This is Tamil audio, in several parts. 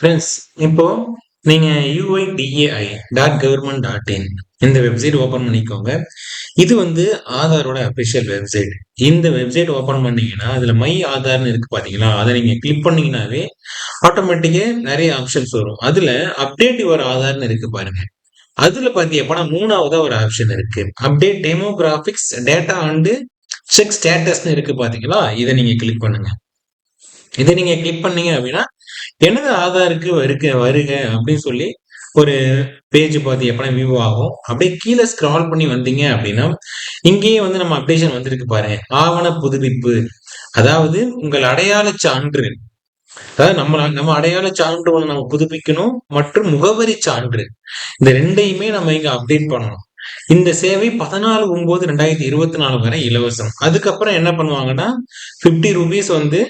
ஃப்ரெண்ட்ஸ் இப்போ நீங்க UIDAI dot government dot in இந்த வெப்சைட் ஓபன் பண்ணிக்கோங்க. இது வந்து ஆதாரோட அபிஷியல் வெப்சைட் இந்த வெப்சைட் ஓபன் பண்ணீங்கன்னா அதுல மை ஆதார்னு இருக்கு பாத்தீங்களா? அதை நீங்க கிளிக் பண்ணீங்கன்னாவே ஆட்டோமேட்டிக்கா நிறைய ஆப்ஷன்ஸ் வரும். அதுல அப்டேட் யுவர் ஆதார்னு இருக்கு பாருங்க. அதுல பாத்தீங்கன்னா மூணாவதா ஒரு ஆப்ஷன் இருக்கு. Update demographics data and check ஸ்டேட்டஸ்னு இருக்கு பாத்தீங்களா? இதை நீங்க கிளிக் பண்ணுங்க. இதை நீங்க கிளிக் பண்ணீங்க அப்படின்னா எனது ஆதாருக்கு வருக வருக அப்படின்னு சொல்லி ஒரு பேஜ் பார்த்து எப்பனா வியூ ஆகும். அப்படியே கீழே ஸ்க்ரால் பண்ணி வந்தீங்க அப்படின்னா இங்கேயே வந்து நம்ம அப்டேஷன் வந்திருக்கு பாருங்க. ஆவண புதுப்பிப்பு. அதாவது உங்கள் அடையாள சான்று. அதாவது நம்ம நம்ம அடையாள சான்று ஒன்று நம்ம புதுப்பிக்கணும் மற்றும் முகவரி சான்று. இந்த ரெண்டையுமே நம்ம இங்க அப்டேட் பண்ணணும். இந்த சேவை பதினாலு ஒன்பது ரெண்டாயிரத்தி இருபத்தி நாலு வரை இலவசம். அதுக்கப்புறம் என்ன பண்ணுவாங்கன்னா பிப்டி ருபீஸ் வந்து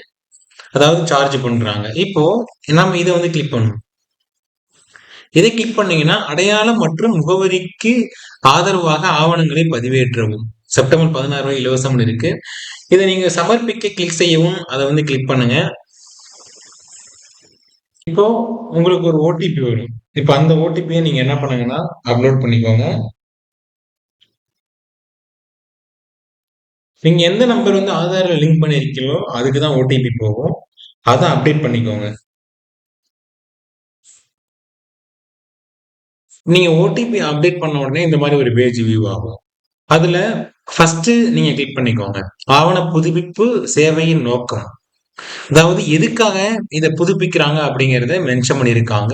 அதாவது சார்ஜ் பண்றாங்க. இப்போ நம்ம இதை வந்து கிளிக் பண்ணணும். இதை கிளிக் பண்ணீங்கன்னா அடையாளம் மற்றும் முகவரிக்கு ஆதரவாக ஆவணங்களை பதிவேற்றவும். செப்டம்பர் பதினாறு ரூபாய் இலவசம் இருக்கு. இதை நீங்க சமர்ப்பிக்க கிளிக் செய்யவும் அதை வந்து கிளிக் பண்ணுங்க. இப்போ உங்களுக்கு ஒரு ஓடிபி வரும். இப்போ அந்த ஓடிபியை நீங்க என்ன பண்ணுங்கன்னா அப்லோட் பண்ணிக்கோங்க. நீங்க எந்த நம்பர் வந்து ஆதார்ல லிங்க் பண்ணிருக்கீங்களோ அதுக்கு தான் ஓடிபி போகும். அதை அப்டேட் பண்ணிக்கோங்க. நீங்க ஓடிபி அப்டேட் பண்ண உடனே இந்த மாதிரி ஒரு பேஜ் வியூ ஆகும். அதுல ஃபர்ஸ்ட் நீங்க கிளிக் பண்ணிக்கோங்க. ஆவண புதுப்பிப்பு சேவையின் நோக்கம். அதாவது எதுக்காக இதை புதுப்பிக்கிறாங்க அப்படிங்கிறத மென்ஷன் பண்ணியிருக்காங்க.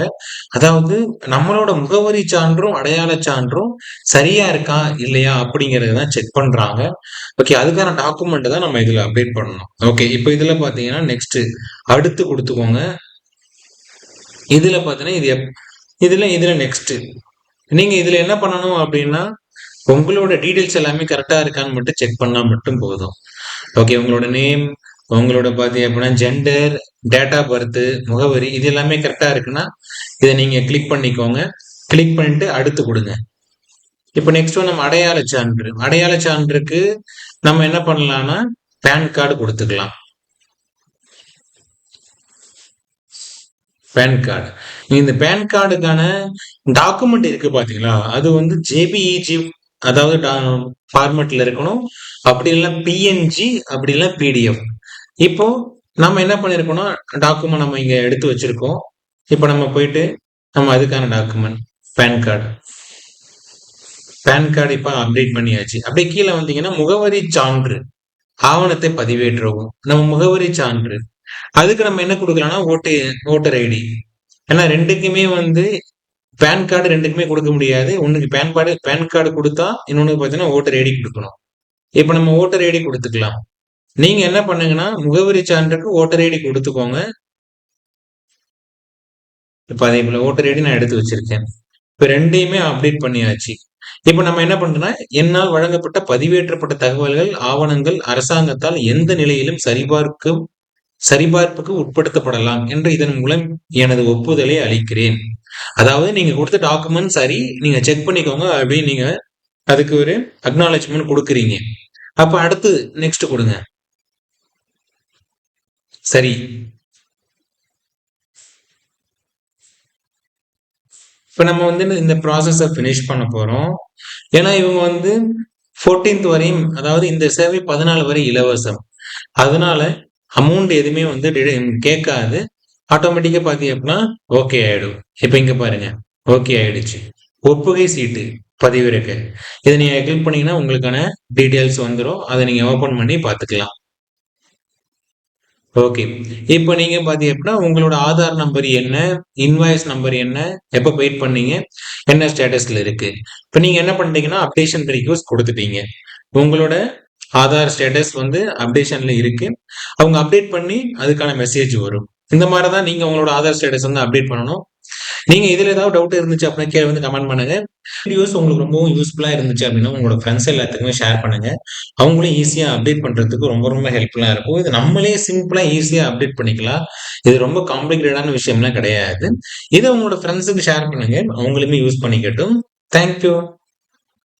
அதாவது நம்மளோட முகவரி சான்றும் அடையாள சான்றும் சரியா இருக்கா இல்லையா அப்படிங்கறத தான் செக் பண்றாங்க. ஓகே அதுக்கான டாக்குமெண்ட் தான் நம்ம இதுல அப்டேட் பண்ணணும். ஓகே இப்போ இதுல பாத்தீங்கன்னா நெக்ஸ்ட் அடுத்து கொடுத்துக்கோங்க. இதுல பாத்தீங்கன்னா இது இதுல இதுல நெக்ஸ்ட் நீங்க இதுல என்ன பண்ணணும் அப்படின்னா உங்களோட டீடைல்ஸ் எல்லாமே கரெக்டா இருக்கான்னு மட்டும் செக் பண்ணா மட்டும் போதும். ஓகே உங்களோட நேம் உங்களோட பார்த்தீங்க அப்படின்னா ஜெண்டர் டேட்டா பர்த்து பர்த் முகவரி இது எல்லாமே கரெக்டாக இருக்குன்னா இதை நீங்கள் கிளிக் பண்ணிக்கோங்க. கிளிக் பண்ணிட்டு அடுத்து கொடுங்க. இப்போ நெக்ஸ்ட் நம்ம அடையாள சான்று. அடையாள சான்றுக்கு நம்ம என்ன பண்ணலாம்னா பேன் கார்டு கொடுத்துக்கலாம். பேன் கார்டு இந்த பேன் கார்டுக்கான டாக்குமெண்ட் இருக்கு பாத்தீங்களா? அது வந்து ஜேபிஇஜி அதாவது ஃபார்மெட்ல இருக்கணும். அப்படி இல்லைன்னா பிஎன்ஜி அப்படி இல்லை பிடிஎஃப் இப்போ நம்ம என்ன பண்ணியிருக்கோம்னா டாக்குமெண்ட் நம்ம இங்க எடுத்து வச்சிருக்கோம். இப்போ நம்ம போயிட்டு நம்ம அதுக்கான document PAN card PAN card இப்போ அப்டேட் பண்ணியாச்சு. அப்படியே கீழே வந்தீங்கன்னா முகவரி சான்று. ஆவணத்தை பதிவேற்றவும். நம்ம முகவரி சான்று. அதுக்கு நம்ம என்ன கொடுக்கலாம்னா ஓட்டு ஓட்டர் ஐடி. ஏன்னா ரெண்டுக்குமே வந்து பேன் கார்டு ரெண்டுக்குமே கொடுக்க முடியாது. ஒன்றுக்கு பேன் கார்டு பேன் கார்டு கொடுத்தா இன்னொன்று பார்த்தீங்கன்னா ஓட்டர் ஐடி கொடுக்கணும். இப்போ நம்ம ஓட்டர் ஐடி கொடுத்துக்கலாம். நீங்க என்ன பண்ணுங்கன்னா முகவரி சான்றுக்கு ஓட்டர் ஐடி கொடுத்துக்கோங்க. இப்ப அதே போல ஓட்டர் ஐடி நான் எடுத்து வச்சிருக்கேன். இப்ப ரெண்டையுமே அப்டேட் பண்ணியாச்சு. இப்ப நம்ம என்ன பண்றோம்னா என்னால் வழங்கப்பட்ட பதிவேற்றப்பட்ட தகவல்கள் ஆவணங்கள் அரசாங்கத்தால் எந்த நிலையிலும் சரிபார்க்கும் சரிபார்ப்புக்கு உட்படுத்தப்படலாம் என்று இதன் மூலம் எனது ஒப்புதலை அளிக்கிறேன். அதாவது நீங்க கொடுத்த டாக்குமெண்ட் சரி நீங்க செக் பண்ணிக்கோங்க அப்படின்னு நீங்க அதுக்கு ஒரு அக்னாலஜ்மெண்ட் கொடுக்குறீங்க. அப்ப அடுத்து நெக்ஸ்ட் கொடுங்க. சரி. இப்போ நம்ம வந்து இந்த ப்ராசஸை ஃபினிஷ் பண்ண போறோம். ஏன்னா இவங்க வந்து ஃபோர்டீன்த் வரையும் அதாவது இந்த சேவை பதினாலு வரை இலவசம். அதனால அமௌண்ட் எதுவுமே வந்து கேட்காது. ஆட்டோமேட்டிக்காக பார்த்தீங்க அப்படின்னா ஓகே ஆயிடும். இப்போ இங்கே பாருங்க. ஓகே ஆயிடுச்சு. ஒப்புகை சீட்டு பதிவிறக்க. இதை நீங்கள் கிளிக் பண்ணீங்கன்னா உங்களுக்கான டீட்டெயில்ஸ் வந்துடும் அதை நீங்கள் ஓப்பன் பண்ணி பார்த்துக்கலாம். ஓகே இப்போ நீங்க பாத்தீங்க அப்படின்னா உங்களோட ஆதார் நம்பர் என்ன இன்வாய்ஸ் நம்பர் என்ன எப்போ வெயிட் பண்ணீங்க என்ன ஸ்டேட்டஸ்ல இருக்கு? இப்போ நீங்க என்ன பண்ணிட்டீங்கன்னா அப்டேஷன் ரிக்வஸ்ட் கொடுத்துட்டீங்க. உங்களோட ஆதார் ஸ்டேட்டஸ் வந்து அப்டேஷன்ல இருக்கு. அவங்க அப்டேட் பண்ணி அதுக்கான மெசேஜ் வரும். இந்த மாதிரி தான் நீங்க உங்களோட ஆதார் ஸ்டேட்டஸ் வந்து அப்டேட் பண்ணணும். நீங்க இதுல ஏதாவது டவுட் இருந்துச்சு அப்படின்னா கீழே வந்து கமெண்ட் பண்ணுங்க. வீடியோஸ் உங்களுக்கு ரொம்பவும் யூஸ்ஃபுல்லா இருந்துச்சு அப்படின்னா உங்களோட ஃப்ரெண்ட்ஸ் எல்லாத்துக்குமே ஷேர் பண்ணுங்க. அவங்களும் ஈஸியா அப்டேட் பண்றதுக்கு ரொம்ப ரொம்ப ஹெல்ப்ஃபுல்லா இருக்கும். இது நம்மளே சிம்பிளா ஈஸியா அப்டேட் பண்ணிக்கலாம். இது ரொம்ப காம்ப்ளிகேட்டடான விஷயம்லாம் கிடையாது. இதை உங்களோட ஃப்ரெண்ட்ஸுக்கு ஷேர் பண்ணுங்க. அவங்களுமே யூஸ் பண்ணிக்கட்டும். தேங்க்யூ